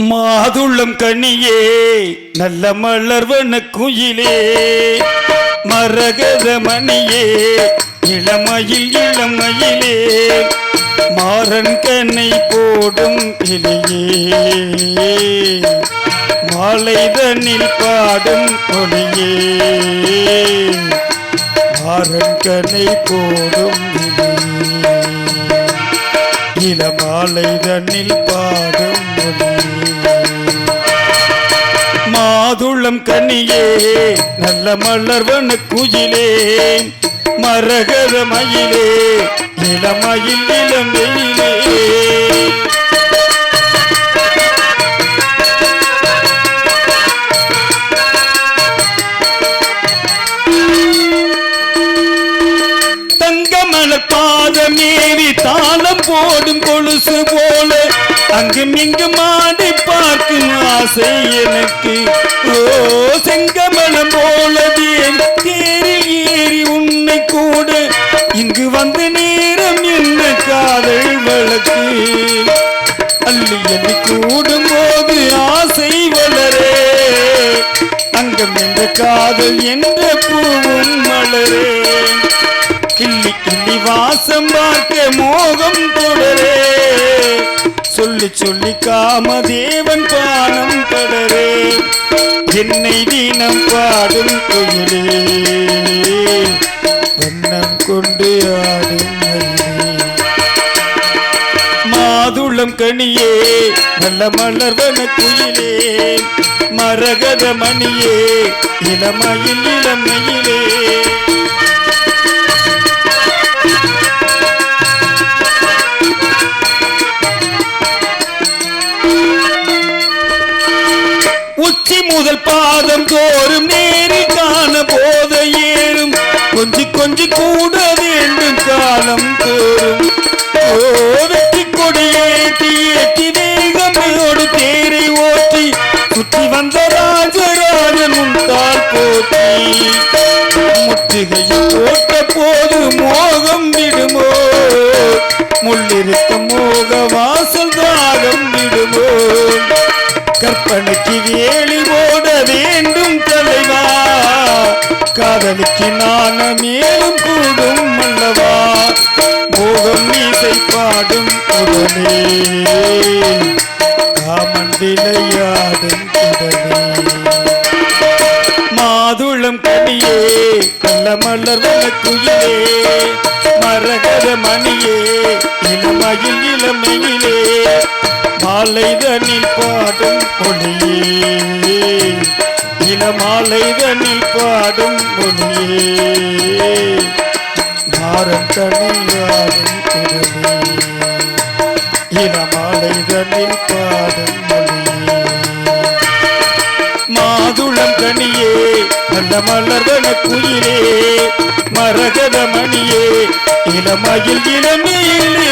மாதுளம் கனியே நல்ல மலர்வன குயிலே. மரகத மணியே இளமயில் இளமயிலே. மாறன் கண்ணை போடும் இலையே. மாலைதனில் பாடும் கொடியே மாறன் கண்ணை போடும் இலையே. இளமாலை தன்னில் பாடும் கொடியே மாதுளம் கனியே நல்ல மலர்வன குயிலே மரகத மயிலே இளமயில் இளம் வெயிலே. தங்கமல பாதமேறி தாளம் போடும் கொலுசு போல அங்கும் இங்கும் ஆடி பார்க்கும் ஆசை எனக்கு. ஓ செங்கமலம் போலது தேரில் ஏறி உன்னை கூட. இங்கு வந்த நேரம் என்ன காதல் வழக்கு? அள்ளி அள்ளி கூடும் போது ஆசை வளரே. அங்கம் என்ற காதல் என்ற பூவும் மலரே. கிள்ளி கிள்ளி வாசம் பார்க்க மோகம் தொடரே. சொல்லி சொல்லி காமதேவன் பானம் தொடரே. என்னை தினம் பாடும் குயிலே வண்ணம் கொண்டு ஆடும் மாதுளம் கனியே நல்ல மலர்வன குயிலே. மரகத மணியே இளமயில் இளமையிலே முதல் பாதம் தோறும் நேரில் காண போத ஏறும் கொஞ்சி கொஞ்சி கூட வேண்டும் காலம் தோறும். ஓ வெற்றி கொடியேற்றி ஏற்றி வேகமையோடு தேரை ஓட்டி சுற்றி வந்த ராஜராஜன் உண்டால் போட்டி முற்றுகையில் போட்ட போது மோகம் விடுமோ? முள்ளிருக்க காதலிக்கு நான் மேலும் கூடும் அல்லவா? மோகம் மீசை பாடும் உடனே. காமன் விளையாடும் உடனே. மாதுளம் கனியே நல்ல மலர்வன குயிலே மரகத மணியே இளமயில் இளமையிலே. மாலை மாலைதனில் பாடும் பொழியே இளமாலைதனில் பாடும் பொன்னியே. மாறம் தனியாடும் குரலே இளமாலைதனில் பாடும் ஒளியே மாதுளம் கனியே நல்ல மலர்வன குயிலே. மரகத மணியே இளமயில் இளமையிலே